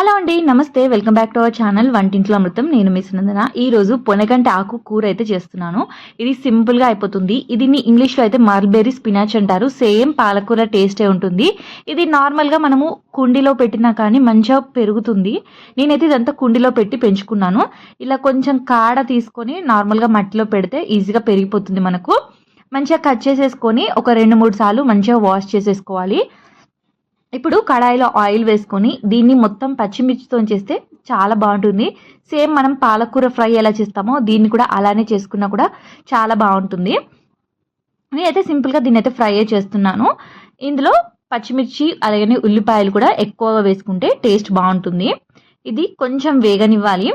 Hello అండి నమస్తే. Welcome back to our channel వంటింట్లో అమృతం. నేను మీ సునందన. ఈ రోజు పొనగంట ఆకు కూర అయితే చేస్తున్నాను. ఇది సింపుల్గా అయిపోతుంది. ఇది ఇంగ్లీష్లో అయితే మల్బెరీ స్పినాచ్ అంటారు. సేమ్ పాలకూర టేస్టే ఉంటుంది. ఇది నార్మల్గా మనము కుండీలో పెట్టినా కానీ మంచిగా పెరుగుతుంది. నేనైతే ఇదంతా కుండీలో పెట్టి పెంచుకున్నాను. ఇలా కొంచెం కాడ తీసుకొని నార్మల్గా మట్టిలో పెడితే ఈజీగా పెరిగిపోతుంది మనకు. మంచిగా కట్ చేసేసుకొని ఒక రెండు మూడు సార్లు మంచిగా వాష్ చేసేసుకోవాలి. ఇప్పుడు కడాయిలో ఆయిల్ వేసుకొని దీన్ని మొత్తం పచ్చిమిర్చితో చేస్తే చాలా బాగుంటుంది. సేమ్ మనం పాలకూర ఫ్రై ఎలా చేస్తామో దీన్ని కూడా అలానే చేసుకున్నా కూడా చాలా బాగుంటుంది. నేనైతే సింపుల్గా దీన్ని అయితే ఫ్రై చేస్తున్నాను. ఇందులో పచ్చిమిర్చి అలాగే ఉల్లిపాయలు కూడా ఎక్కువగా వేసుకుంటే టేస్ట్ బాగుంటుంది. ఇది కొంచెం వేగనివ్వాలి.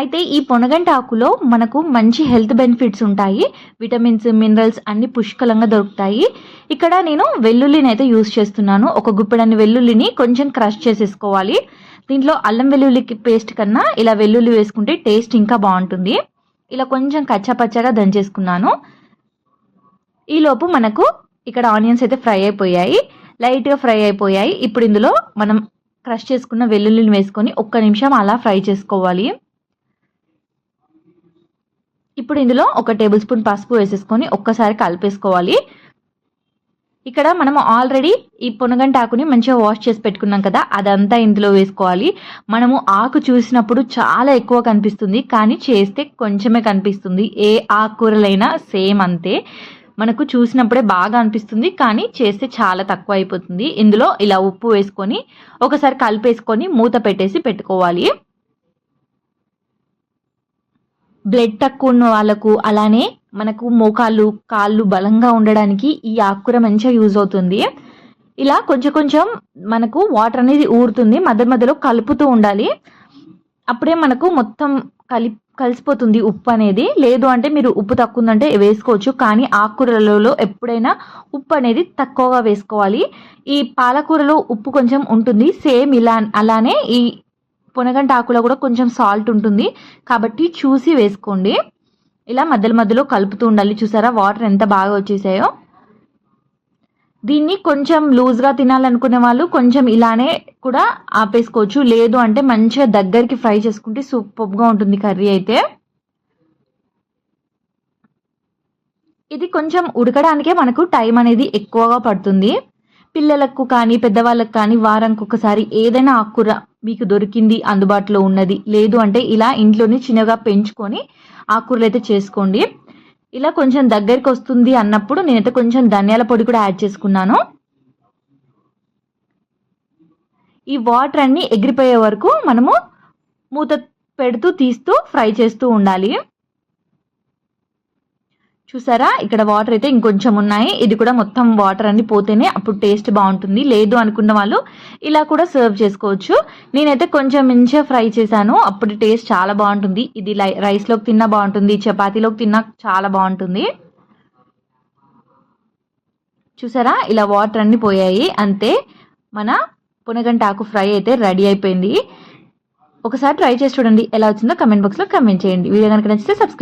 అయితే ఈ పొనగంట ఆకులో మనకు మంచి హెల్త్ బెనిఫిట్స్ ఉంటాయి. విటమిన్స్ మినరల్స్ అన్ని పుష్కలంగా దొరుకుతాయి. ఇక్కడ నేను వెల్లుల్లిని అయితే యూస్ చేస్తున్నాను. ఒక గుప్పెడన్ని వెల్లుల్లిని కొంచెం క్రష్ చేసేసుకోవాలి. దీంట్లో అల్లం వెల్లుల్లి పేస్ట్ కన్నా ఇలా వెల్లుల్లి వేసుకుంటే టేస్ట్ ఇంకా బాగుంటుంది. ఇలా కొంచెం కచ్చాపచ్చగా దంచేసుకున్నాను. ఈలోపు మనకు ఇక్కడ ఆనియన్స్ అయితే ఫ్రై అయిపోయాయి. లైట్గా ఫ్రై అయిపోయాయి. ఇప్పుడు ఇందులో మనం క్రష్ చేసుకున్న వెల్లుల్లిని వేసుకొని ఒక్క నిమిషం అలా ఫ్రై చేసుకోవాలి. ఇప్పుడు ఇందులో ఒక టేబుల్ స్పూన్ పసుపు వేసేసుకొని ఒక్కసారి కలిపేసుకోవాలి. ఇక్కడ మనం ఆల్రెడీ ఈ పొనగంట ఆకుని మంచిగా వాష్ చేసి పెట్టుకున్నాం కదా అదంతా ఇందులో వేసుకోవాలి. మనము ఆకు చూసినప్పుడు చాలా ఎక్కువ కనిపిస్తుంది కానీ చేస్తే కొంచెమే కనిపిస్తుంది. ఏ ఆకుకూరలైనా సేమ్ అంతే. మనకు చూసినప్పుడే బాగా అనిపిస్తుంది కానీ చేస్తే చాలా తక్కువ అయిపోతుంది. ఇందులో ఇలా ఉప్పు వేసుకొని ఒకసారి కలిపేసుకొని మూత పెట్టేసి పెట్టుకోవాలి. బ్లడ్ తక్కువ ఉన్న వాళ్ళకు అలానే మనకు మోకాళ్ళు కాళ్ళు బలంగా ఉండడానికి ఈ ఆకుకూర మంచిగా యూజ్ అవుతుంది. ఇలా కొంచెం కొంచెం మనకు వాటర్ అనేది ఊరుతుంది మధ్య మధ్యలో కలుపుతూ ఉండాలి. అప్పుడే మనకు మొత్తం కలి కలిసిపోతుంది ఉప్పు అనేది. లేదు అంటే మీరు ఉప్పు తక్కువ ఉందంటే వేసుకోవచ్చు కానీ ఆకుకూరలలో ఎప్పుడైనా ఉప్పు అనేది తక్కువగా వేసుకోవాలి. ఈ పాలకూరలో ఉప్పు కొంచెం ఉంటుంది సేమ్ ఇలా అలానే ఈ పొనగంట ఆకులో కూడా కొంచెం సాల్ట్ ఉంటుంది. కాబట్టి చూసి వేసుకోండి. ఇలా మధ్యలో మధ్యలో కలుపుతూ ఉండాలి. చూసారా? వాటర్ ఎంత బాగా వచ్చేసాయో. దీన్ని కొంచెం లూజ్గా తినాలనుకునే వాళ్ళు కొంచెం ఇలానే కూడా ఆపేసుకోవచ్చు. లేదు అంటే మంచిగా దగ్గరికి ఫ్రై చేసుకుంటే సూపర్గా ఉంటుంది కర్రీ అయితే. ఇది కొంచెం ఉడకడానికే మనకు టైం అనేది ఎక్కువగా పడుతుంది. పిల్లలకు కానీ పెద్దవాళ్ళకు కానీ వారానికి ఒకసారి ఏదైనా ఆకుకూర మీకు దొరికింది అందుబాటులో ఉన్నది లేదు అంటే ఇలా ఇంట్లోనే చిన్నగా పెంచుకొని ఆకుకూరలు అయితే చేసుకోండి. ఇలా కొంచెం దగ్గరికి వస్తుంది అన్నప్పుడు నేనైతే కొంచెం ధనియాల పొడి కూడా యాడ్ చేసుకున్నాను. ఈ వాటర్ అన్ని ఎగిరిపోయే వరకు మనము మూత పెడుతూ తీస్తూ ఫ్రై చేస్తూ ఉండాలి. చూసారా? ఇక్కడ వాటర్ అయితే ఇంకొంచెం ఉన్నాయి. ఇది కూడా మొత్తం వాటర్ అన్ని పోతేనే అప్పుడు టేస్ట్ బాగుంటుంది. లేదు అనుకున్న వాళ్ళు ఇలా కూడా సర్వ్ చేసుకోవచ్చు. నేనైతే కొంచెం మంచిగా ఫ్రై చేశాను. అప్పుడు టేస్ట్ చాలా బాగుంటుంది. ఇది రైస్లోకి తిన్నా బాగుంటుంది. చపాతీలోకి తిన్నా చాలా బాగుంటుంది. చూసారా? ఇలా వాటర్ అన్ని పోయాయి. అంతే మన పునగంట ఆకు ఫ్రై అయితే రెడీ అయిపోయింది. ఒకసారి ట్రై చేసి చూడండి. ఎలా వచ్చిందో కమెంట్ బాక్స్లో కమెంట్ చేయండి. వీడియో కనుక నచ్చితే సబ్స్క్రైబ్